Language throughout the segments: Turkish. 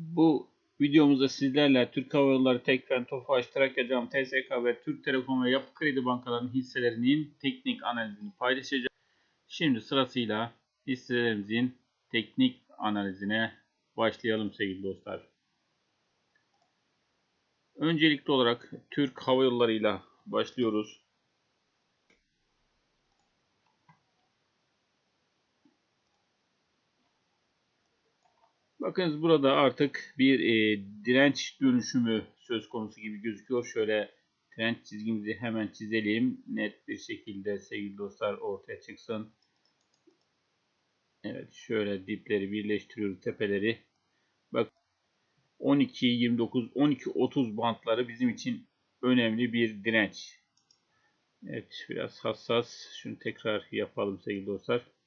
Bu videomuzda sizlerle Türk Hava Yolları, Tekfen, Tofaş, Trakyacam, TSK ve Türk Telekom ve Yapı Kredi bankalarının hisselerinin teknik analizini paylaşacağım. Şimdi sırasıyla hisselerimizin teknik analizine başlayalım sevgili dostlar. Öncelikli olarak Türk Hava Yolları ile başlıyoruz. Bakınız burada artık bir e, direnç dönüşümü söz konusu gibi gözüküyor. Şöyle direnç çizgimizi hemen çizelim. Net bir şekilde sevgili dostlar ortaya çıksın. Evet şöyle dipleri birleştiriyoruz tepeleri. Bak 12, 29, 12, 30 bantları bizim için önemli bir direnç. Evet biraz hassas. Şunu tekrar yapalım sevgili dostlar.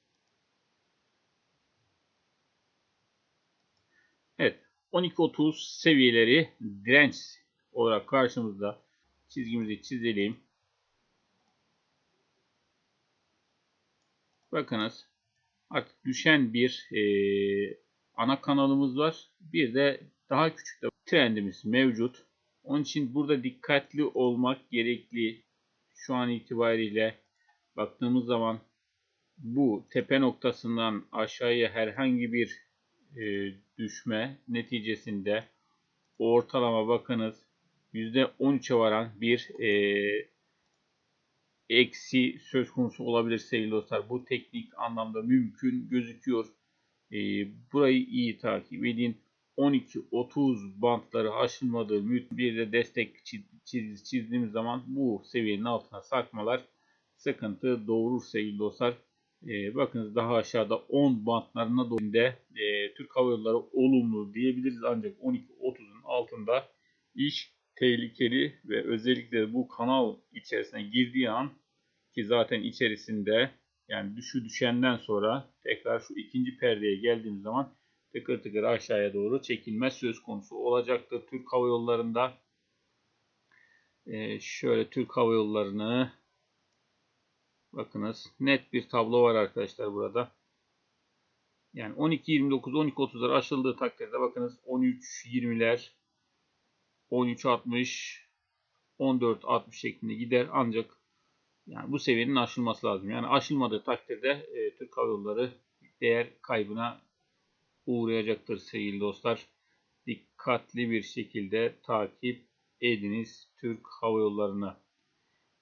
Evet 12-30 seviyeleri direnç olarak karşımızda çizgimizi çizelim. Bakınız artık düşen bir e, ana kanalımız var. Bir de daha küçük de trendimiz mevcut. Onun için burada dikkatli olmak gerekli. Şu an itibariyle baktığımız zaman bu tepe noktasından aşağıya herhangi bir e, düşme neticesinde ortalama bakınız %13'e varan bir e, eksi söz konusu olabilir sevgili dostlar. Bu teknik anlamda mümkün gözüküyor. E, burayı iyi takip edin. 12-30 bantları aşılmadığı bir de destek çizdiğimiz zaman bu seviyenin altına sarkmalar sıkıntı doğurur sevgili dostlar. E, bakınız daha aşağıda 10 bantlarına doğru e, Türk Hava Yolları olumlu diyebiliriz ancak 12-30'un altında iş tehlikeli ve özellikle bu kanal içerisine girdiği an ki zaten içerisinde yani düşü düşenden sonra tekrar şu ikinci perdeye geldiğimiz zaman tıkır tıkır aşağıya doğru çekilme söz konusu olacaktır. Türk Hava Yolları'nda ee, şöyle Türk Hava Yolları'nı bakınız net bir tablo var arkadaşlar burada. Yani 12-29 12-30'lar aşıldığı takdirde bakınız 13-20'ler 13-60 14-60 şeklinde gider ancak yani bu seviyenin aşılması lazım. Yani aşılmadığı takdirde e, Türk Hava Yolları değer kaybına uğrayacaktır sevgili dostlar. Dikkatli bir şekilde takip ediniz Türk Hava Yolları'na.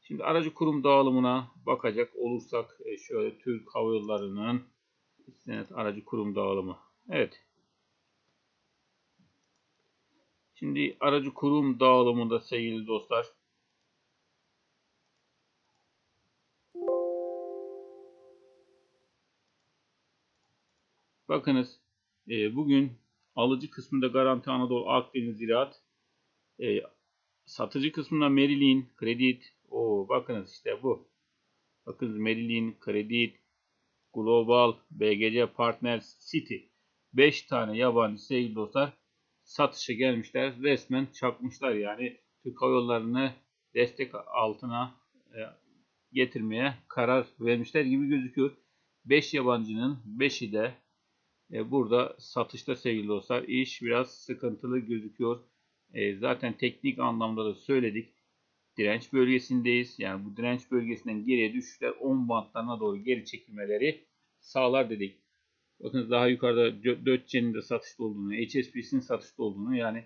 Şimdi aracı kurum dağılımına bakacak olursak e, şöyle Türk Hava Yolları'nın senet aracı kurum dağılımı. Evet. Şimdi aracı kurum dağılımında sevgili dostlar Bakınız e, bugün alıcı kısmında Garanti Anadolu Akdeniz Ziraat e, satıcı kısmında Merilin, Kredit. O bakınız işte bu. Bakınız Merilin, Kredit, Global, BGC Partners, City. 5 tane yabancı sevgili dostlar satışa gelmişler. Resmen çakmışlar yani Türk Hava Yolları'nı destek altına e, getirmeye karar vermişler gibi gözüküyor. 5 yabancının 5'i de e, burada satışta sevgili dostlar iş biraz sıkıntılı gözüküyor. E, zaten teknik anlamda da söyledik. Direnç bölgesindeyiz. Yani bu direnç bölgesinden geriye düşüşler 10 bantlarına doğru geri çekilmeleri sağlar dedik. Bakın daha yukarıda 4C'nin de satışta olduğunu, HSBC'nin satışta olduğunu yani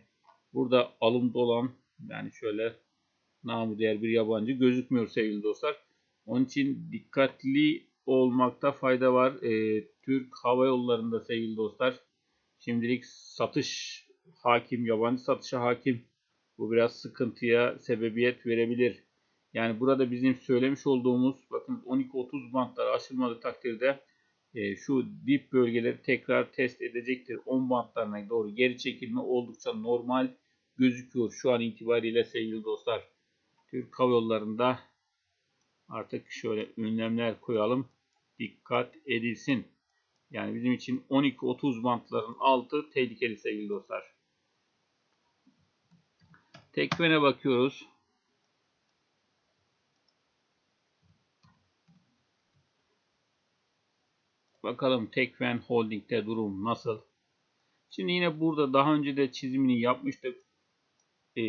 burada alımda olan yani şöyle namı diğer bir yabancı gözükmüyor sevgili dostlar. Onun için dikkatli olmakta fayda var. E, Türk Hava Yolları'nda sevgili dostlar şimdilik satış hakim, yabancı satışa hakim. Bu biraz sıkıntıya sebebiyet verebilir. Yani burada bizim söylemiş olduğumuz bakın 12-30 bantlar aşılmadığı takdirde e, şu dip bölgeleri tekrar test edecektir. 10 bantlarına doğru geri çekilme oldukça normal gözüküyor. Şu an itibariyle sevgili dostlar. Türk Hava Yolları'nda artık şöyle önlemler koyalım. Dikkat edilsin. Yani bizim için 12-30 bantların altı tehlikeli sevgili dostlar. Tekfen'e bakıyoruz. Bakalım Tekfen Holding'de durum nasıl? Şimdi yine burada daha önce de çizimini yapmıştık. Ee,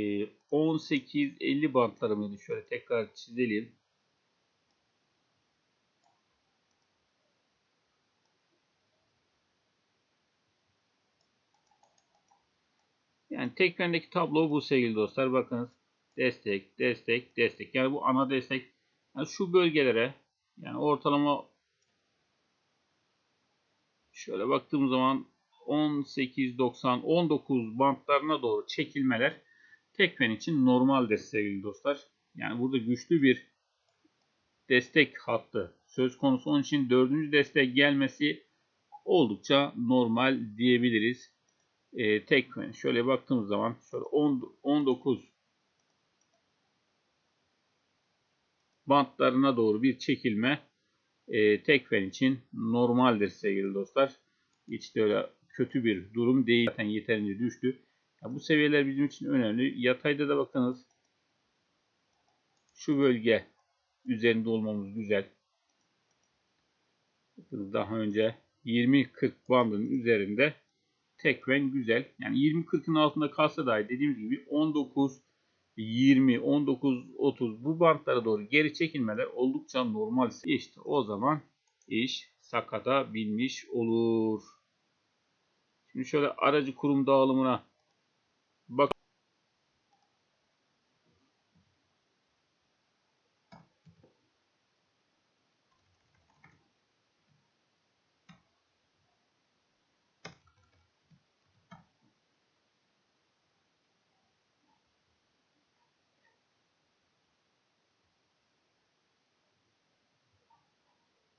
18-50 bantları mıydı? Şöyle tekrar çizelim. Yani tekvendeki tablo bu sevgili dostlar. Bakınız destek, destek, destek. Yani bu ana destek. Yani şu bölgelere yani ortalama şöyle baktığım zaman 18, 90, 19 bantlarına doğru çekilmeler tekfen için normaldir sevgili dostlar. Yani burada güçlü bir destek hattı söz konusu. Onun için dördüncü destek gelmesi oldukça normal diyebiliriz. Ee, tekfen şöyle baktığımız zaman şöyle 10, 19 bantlarına doğru bir çekilme e, tekfen için normaldir sevgili dostlar. Hiç de öyle kötü bir durum değil. Zaten yeterince düştü. Ya bu seviyeler bizim için önemli. Yatayda da bakınız şu bölge üzerinde olmamız güzel. Bakınız daha önce 20-40 bandının üzerinde tekven güzel. Yani 20-40'ın altında kalsa dahi dediğimiz gibi 19 20, 19, 30 bu bantlara doğru geri çekilmeler oldukça normal. İşte o zaman iş sakata binmiş olur. Şimdi şöyle aracı kurum dağılımına bak.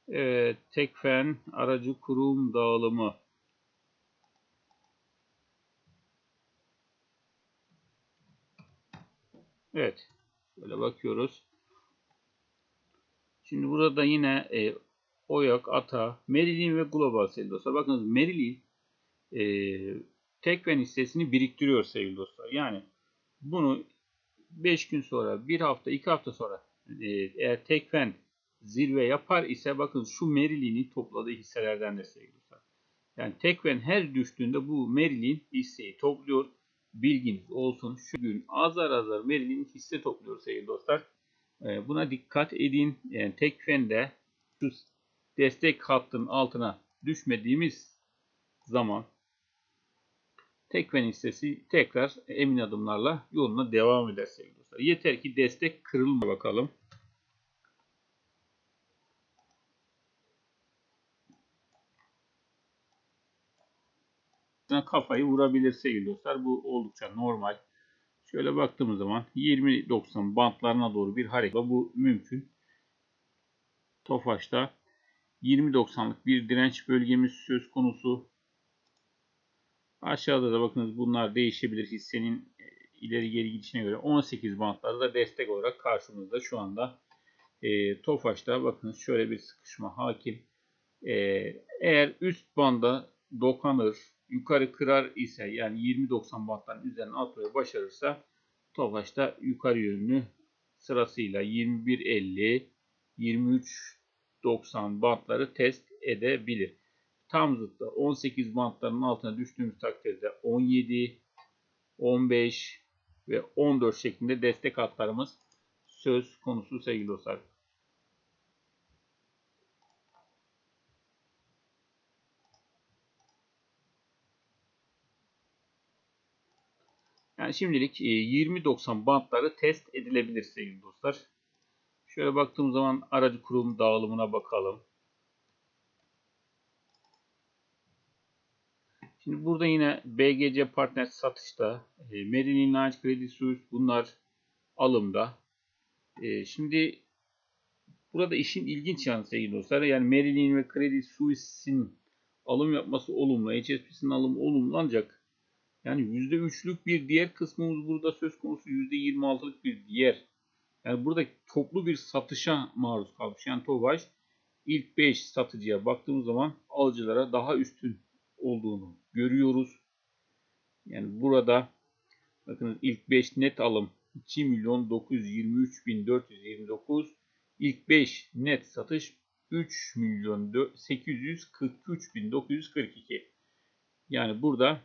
Evet, tekfen aracı kurum dağılımı. Evet. Böyle bakıyoruz. Şimdi burada yine e, Oyak, Ata, Merilin ve Global sevgili dostlar. Bakınız Merilin e, Tekven hissesini biriktiriyor sevgili dostlar. Yani bunu 5 gün sonra, 1 hafta, 2 hafta sonra e, eğer Tekven zirve yapar ise bakın şu Merilin'i topladığı hisselerden de sevgili dostlar. Yani Tekven her düştüğünde bu Merilin hisseyi topluyor bilginiz olsun. Şu gün azar azar Merlin hisse topluyor sevgili dostlar. Ee, buna dikkat edin. Yani tekfende şu destek hattının altına düşmediğimiz zaman tekfen hissesi tekrar emin adımlarla yoluna devam eder sevgili dostlar. Yeter ki destek kırılma bakalım. Kafayı vurabilir sevgili dostlar. Bu oldukça normal. Şöyle baktığımız zaman 20-90 bantlarına doğru bir hareket bu mümkün. Tofaş'ta 20-90'lık bir direnç bölgemiz söz konusu. Aşağıda da bakınız bunlar değişebilir hissenin e, ileri geri gidişine göre 18 bantları da destek olarak karşımızda şu anda. E, Tofaş'ta bakınız şöyle bir sıkışma hakim. E, eğer üst banda dokanır yukarı kırar ise yani 20-90 bantların üzerine atmayı başarırsa Tofaş'ta yukarı yönlü sırasıyla 21-50 23-90 bantları test edebilir. Tam zıttı 18 bantların altına düştüğümüz takdirde 17, 15 ve 14 şeklinde destek hatlarımız söz konusu sevgili dostlar. Şimdilik 20-90 e, bantları test edilebilir sevgili dostlar. Şöyle baktığım zaman aracı kurum dağılımına bakalım. Şimdi burada yine BGC Partners satışta. E, Merlin Lynch Credit Suisse bunlar alımda. E, şimdi burada işin ilginç yanı sevgili dostlar. Yani Merlin ve Credit Suisse'in alım yapması olumlu. HSBC'nin alımı olumlu ancak yani %3'lük bir diğer kısmımız burada söz konusu %26'lık bir diğer. Yani burada toplu bir satışa maruz kalmış. Yani TOVAŞ ilk 5 satıcıya baktığımız zaman alıcılara daha üstün olduğunu görüyoruz. Yani burada bakın ilk 5 net alım 2 milyon 923 bin 429 ilk 5 net satış 3 milyon 843 bin 942 yani burada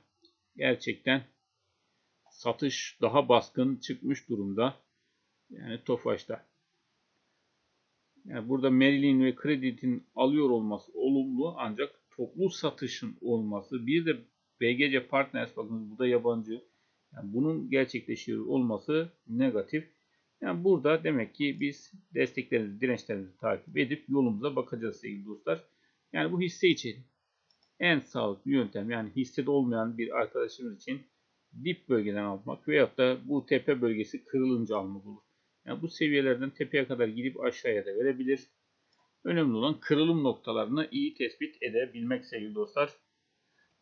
gerçekten satış daha baskın çıkmış durumda. Yani Tofaş'ta. Yani burada Marilyn ve Credit'in alıyor olması olumlu ancak toplu satışın olması bir de BGC Partners bakın bu da yabancı. Yani bunun gerçekleşiyor olması negatif. Yani burada demek ki biz desteklerimizi, dirençlerimizi takip edip yolumuza bakacağız sevgili dostlar. Yani bu hisse için en sağlıklı yöntem yani hissede olmayan bir arkadaşımız için dip bölgeden almak veyahut da bu tepe bölgesi kırılınca almak olur. Yani bu seviyelerden tepeye kadar gidip aşağıya da verebilir. Önemli olan kırılım noktalarını iyi tespit edebilmek sevgili dostlar.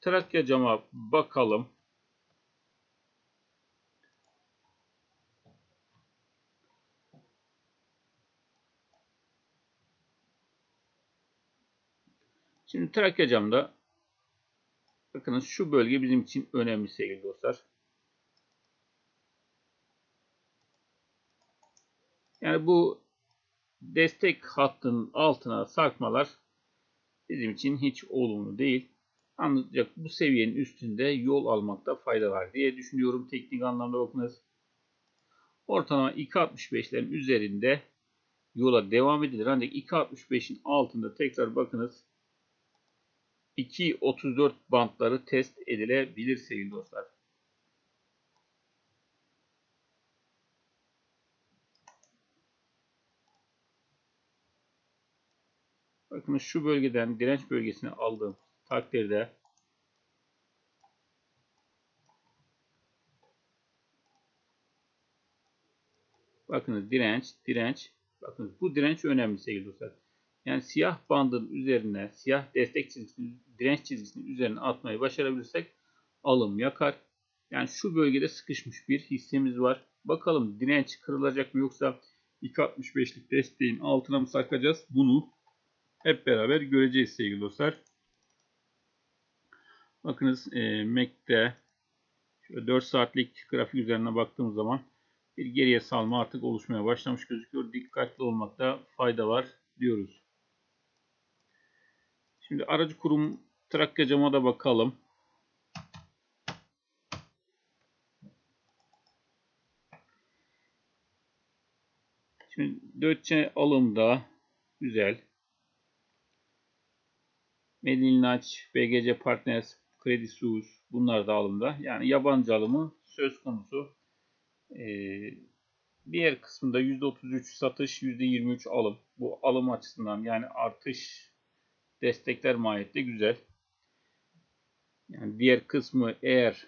Trakya cama bakalım. Şimdi Trakya camda bakınız şu bölge bizim için önemli sevgili dostlar. Yani bu destek hattının altına sarkmalar bizim için hiç olumlu değil. Ancak bu seviyenin üstünde yol almakta fayda var diye düşünüyorum. Teknik anlamda bakınız. Ortalama 2.65'lerin üzerinde yola devam edilir. Ancak 2.65'in altında tekrar bakınız 2.34 bantları test edilebilir sevgili dostlar. Bakın şu bölgeden direnç bölgesine aldığım takdirde bakınız direnç, direnç. Bakınız bu direnç önemli sevgili dostlar. Yani siyah bandın üzerine, siyah destek çizgisini, direnç çizgisinin üzerine atmayı başarabilirsek alım yakar. Yani şu bölgede sıkışmış bir hissemiz var. Bakalım direnç kırılacak mı yoksa 2.65'lik desteğin altına mı sarkacağız? Bunu hep beraber göreceğiz sevgili dostlar. Bakınız e, MAC'de şöyle 4 saatlik grafik üzerine baktığımız zaman bir geriye salma artık oluşmaya başlamış gözüküyor. Dikkatli olmakta fayda var diyoruz. Şimdi aracı kurum Trakya cama da bakalım. Şimdi Dötçe alımda güzel. Medinlaç, BGC Partners, Credit Suisse bunlar da alımda. Yani yabancı alımı söz konusu. Ee, diğer kısmında %33 satış, %23 alım. Bu alım açısından yani artış destekler mahiyette güzel. Yani diğer kısmı eğer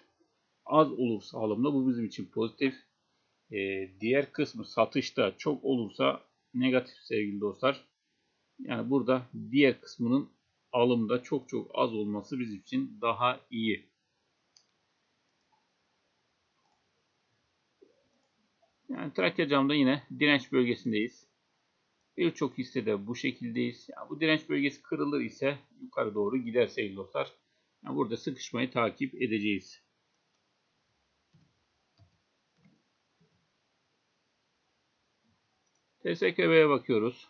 az olursa alımda bu bizim için pozitif. Ee, diğer kısmı satışta çok olursa negatif sevgili dostlar. Yani burada diğer kısmının alımda çok çok az olması bizim için daha iyi. Yani Trakya camda yine direnç bölgesindeyiz. Birçok hissede bu şekildeyiz. Yani bu direnç bölgesi kırılır ise yukarı doğru gider sevgili dostlar. Yani burada sıkışmayı takip edeceğiz. TSKB'ye bakıyoruz.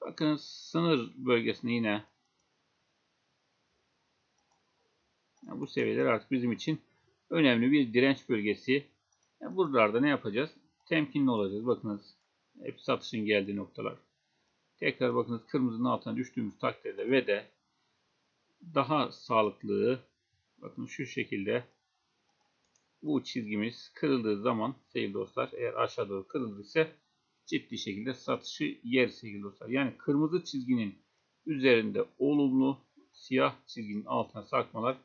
Bakın sınır bölgesinde yine bu seviyeler artık bizim için önemli bir direnç bölgesi. Yani buralarda ne yapacağız? Temkinli olacağız. Bakınız hep satışın geldiği noktalar. Tekrar bakınız kırmızının altına düştüğümüz takdirde ve de daha sağlıklı bakın şu şekilde bu çizgimiz kırıldığı zaman sevgili dostlar eğer aşağı doğru kırıldıysa ciddi şekilde satışı yer sevgili dostlar. Yani kırmızı çizginin üzerinde olumlu siyah çizginin altına sarkmalar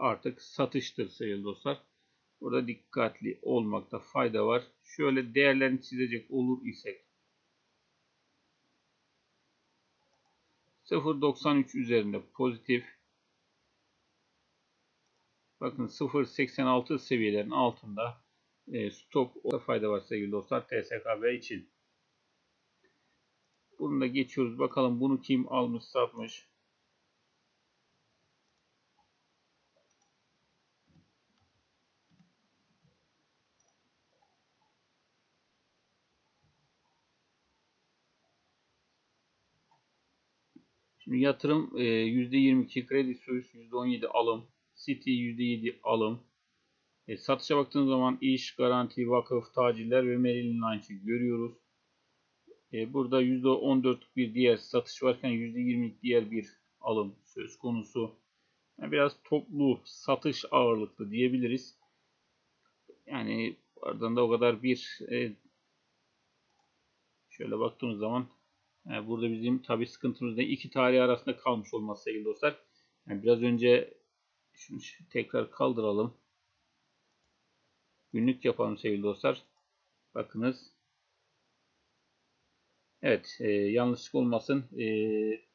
artık satıştır sevgili dostlar. Burada dikkatli olmakta fayda var. Şöyle değerlerini çizecek olur isek 0.93 üzerinde pozitif. Bakın 0.86 seviyelerin altında e, stop fayda var sevgili dostlar TSKB için. Bunu da geçiyoruz. Bakalım bunu kim almış satmış. Yatırım e, %22, kredi Suisse %17 alım, City %7 alım. E, satışa baktığımız zaman iş, garanti, vakıf, tacirler ve Merrill Lynch'ı görüyoruz. E, burada %14 bir diğer satış varken %20'lik diğer bir alım söz konusu. Yani biraz toplu satış ağırlıklı diyebiliriz. Yani ardından da o kadar bir e, şöyle baktığımız zaman yani burada bizim tabi sıkıntımız da iki tarih arasında kalmış olması sevgili dostlar. Yani biraz önce şunu tekrar kaldıralım. Günlük yapalım sevgili dostlar. Bakınız. Evet e, yanlışlık olmasın. E,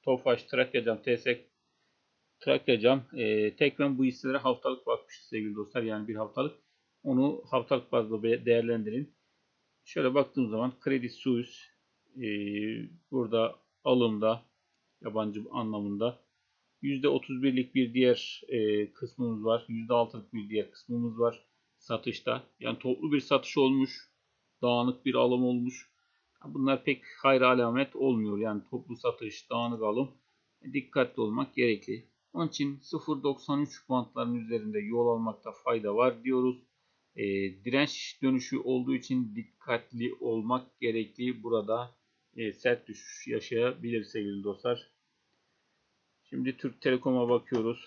Tofaş, Trakyacam, TSK Trakyacam. E, tekrar bu hisselere haftalık bakmışız sevgili dostlar. Yani bir haftalık. Onu haftalık bazda değerlendirin. Şöyle baktığım zaman Credit Suisse e, burada alımda yabancı anlamında %31'lik bir diğer e, kısmımız var. %6'lık bir diğer kısmımız var satışta. Yani toplu bir satış olmuş. Dağınık bir alım olmuş. Bunlar pek hayır alamet olmuyor. Yani toplu satış, dağınık alım. Dikkatli olmak gerekli. Onun için 0.93 bantların üzerinde yol almakta fayda var diyoruz. E, direnç dönüşü olduğu için dikkatli olmak gerekli. Burada e, sert düşüş yaşayabilir sevgili dostlar. Şimdi Türk Telekom'a bakıyoruz.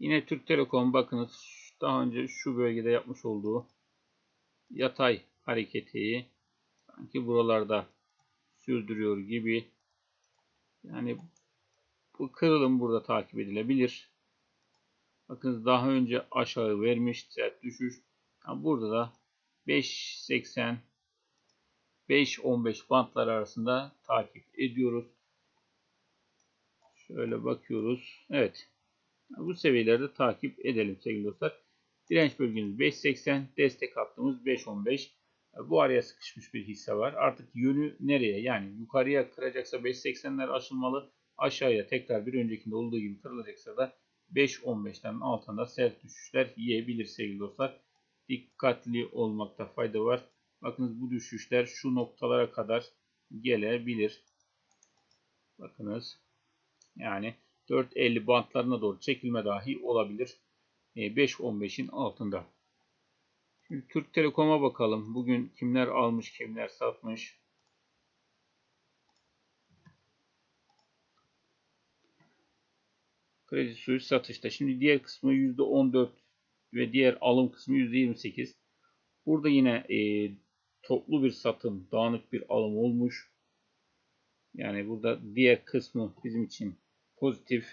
Yine Türk Telekom bakınız daha önce şu bölgede yapmış olduğu yatay hareketi sanki buralarda sürdürüyor gibi. Yani bu kırılım burada takip edilebilir. Bakın daha önce aşağı vermiş sert düşüş. Yani burada da 5.80 5.15 bantlar arasında takip ediyoruz. Şöyle bakıyoruz. Evet. Bu seviyelerde takip edelim sevgili dostlar. Direnç bölgemiz 5.80, destek hattımız 5.15. Bu araya sıkışmış bir hisse var. Artık yönü nereye? Yani yukarıya kıracaksa 5.80'ler aşılmalı. Aşağıya tekrar bir öncekinde olduğu gibi kırılacaksa da 5.15'lerin altında sert düşüşler yiyebilir sevgili dostlar. Dikkatli olmakta fayda var. Bakınız bu düşüşler şu noktalara kadar gelebilir. Bakınız. Yani 4.50 bantlarına doğru çekilme dahi olabilir. 5.15'in e, altında. Şimdi Türk Telekom'a bakalım. Bugün kimler almış, kimler satmış. Kredi suyu satışta. Şimdi diğer kısmı %14 ve diğer alım kısmı %28. Burada yine e, toplu bir satım, dağınık bir alım olmuş. Yani burada diğer kısmı bizim için pozitif.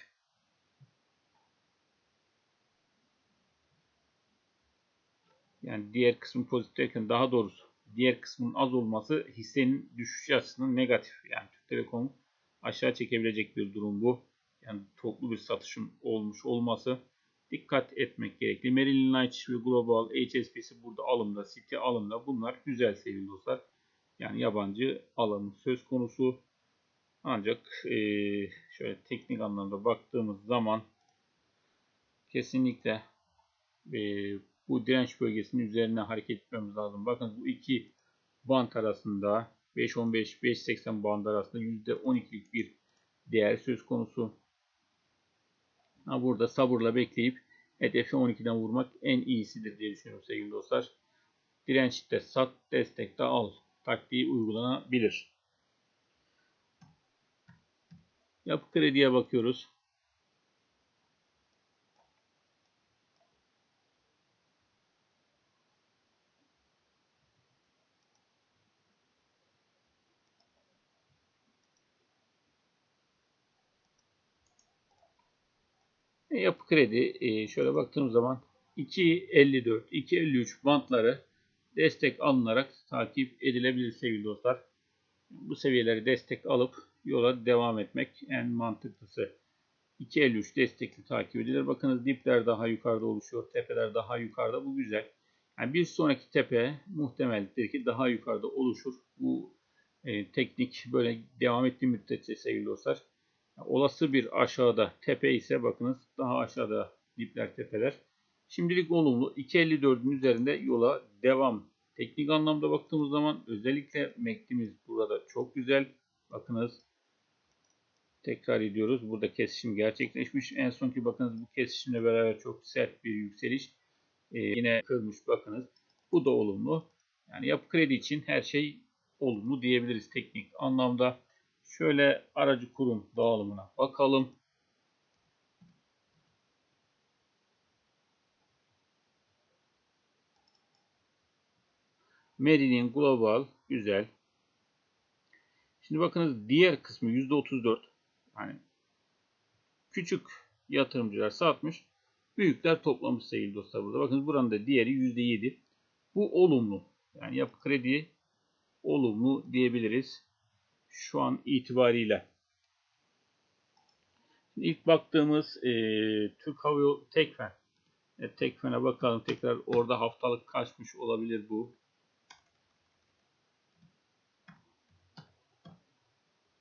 Yani diğer kısmı pozitif derken daha doğrusu diğer kısmın az olması hissenin düşüşü açısından negatif. Yani Türk Telekom aşağı çekebilecek bir durum bu. Yani toplu bir satışın olmuş olması dikkat etmek gerekli. Merrill Lynch ve Global HSBC burada alımda, City alımda. Bunlar güzel sevgili dostlar. Yani yabancı alım söz konusu. Ancak e, şöyle teknik anlamda baktığımız zaman kesinlikle e, bu direnç bölgesinin üzerine hareket etmemiz lazım. Bakın bu iki band arasında 5.15-5.80 band arasında %12'lik bir değer söz konusu. Ha, burada sabırla bekleyip hedefi 12'den vurmak en iyisidir diye düşünüyorum sevgili dostlar. Dirençte sat, destekte al taktiği uygulanabilir. Yapı krediye bakıyoruz. Yapı kredi e, şöyle baktığımız zaman 2.54, 2.53 bantları destek alınarak takip edilebilir sevgili dostlar. Bu seviyeleri destek alıp yola devam etmek en mantıklısı. 2.53 destekli takip edilir. Bakınız dipler daha yukarıda oluşuyor. Tepeler daha yukarıda. Bu güzel. Yani bir sonraki tepe muhtemeldir ki daha yukarıda oluşur. Bu e, teknik böyle devam ettiği müddetçe sevgili dostlar. Olası bir aşağıda tepe ise bakınız daha aşağıda dipler tepeler. Şimdilik olumlu. 2.54'ün üzerinde yola devam. Teknik anlamda baktığımız zaman özellikle MACD'miz burada çok güzel. Bakınız tekrar ediyoruz. Burada kesişim gerçekleşmiş. En sonki bakınız bu kesişimle beraber çok sert bir yükseliş. Ee, yine kırmış bakınız. Bu da olumlu. Yani yapı kredi için her şey olumlu diyebiliriz teknik anlamda. Şöyle aracı kurum dağılımına bakalım. Merlin Global güzel. Şimdi bakınız diğer kısmı %34. Yani küçük yatırımcılar satmış. Büyükler toplamış sevgili dostlar burada. Bakın buranın da diğeri %7. Bu olumlu. Yani yapı kredi olumlu diyebiliriz. Şu an itibariyle. Şimdi ilk baktığımız e, Türk Hava Yolu Tekfen. E, Tekfen'e bakalım tekrar orada haftalık kaçmış olabilir bu.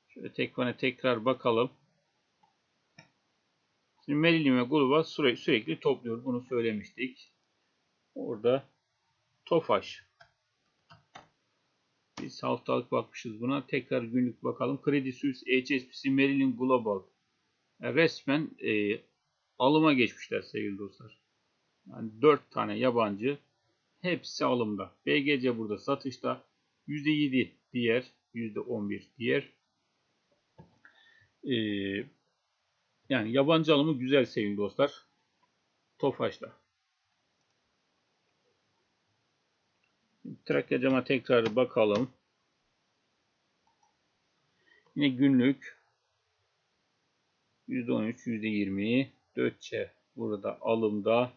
Şöyle Tekfen'e tekrar bakalım. Şimdi Melilin ve Gulba sürekli, sürekli topluyor. Bunu söylemiştik. Orada Tofaş. Biz haftalık bakmışız buna. Tekrar günlük bakalım. Credit Suisse, HSBC, Merlin Global. Yani resmen e, alıma geçmişler sevgili dostlar. Yani 4 tane yabancı. Hepsi alımda. BGC burada satışta. %7 diğer. %11 diğer. Ee, yani yabancı alımı güzel sevgili dostlar. Tofaş'ta. Trakya cama tekrar bakalım. Yine günlük %13, %20 Dötçe burada alımda.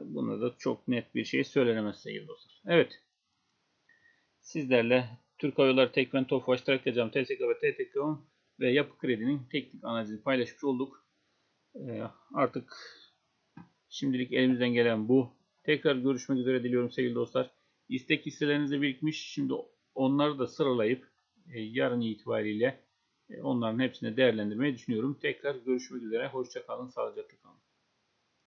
Buna da çok net bir şey söylenemez sevgili dostlar. Evet. Sizlerle Türk Hava Yolları Tekfen Tofaş, Trakya Cam, TSK ve TTK ve Yapı Kredi'nin teknik analizini paylaşmış olduk. Ee, artık şimdilik elimizden gelen bu. Tekrar görüşmek üzere diliyorum sevgili dostlar. İstek hisseleriniz birikmiş. Şimdi onları da sıralayıp e, yarın itibariyle e, onların hepsini değerlendirmeyi düşünüyorum. Tekrar görüşmek üzere. Hoşçakalın. Sağlıcakla kalın.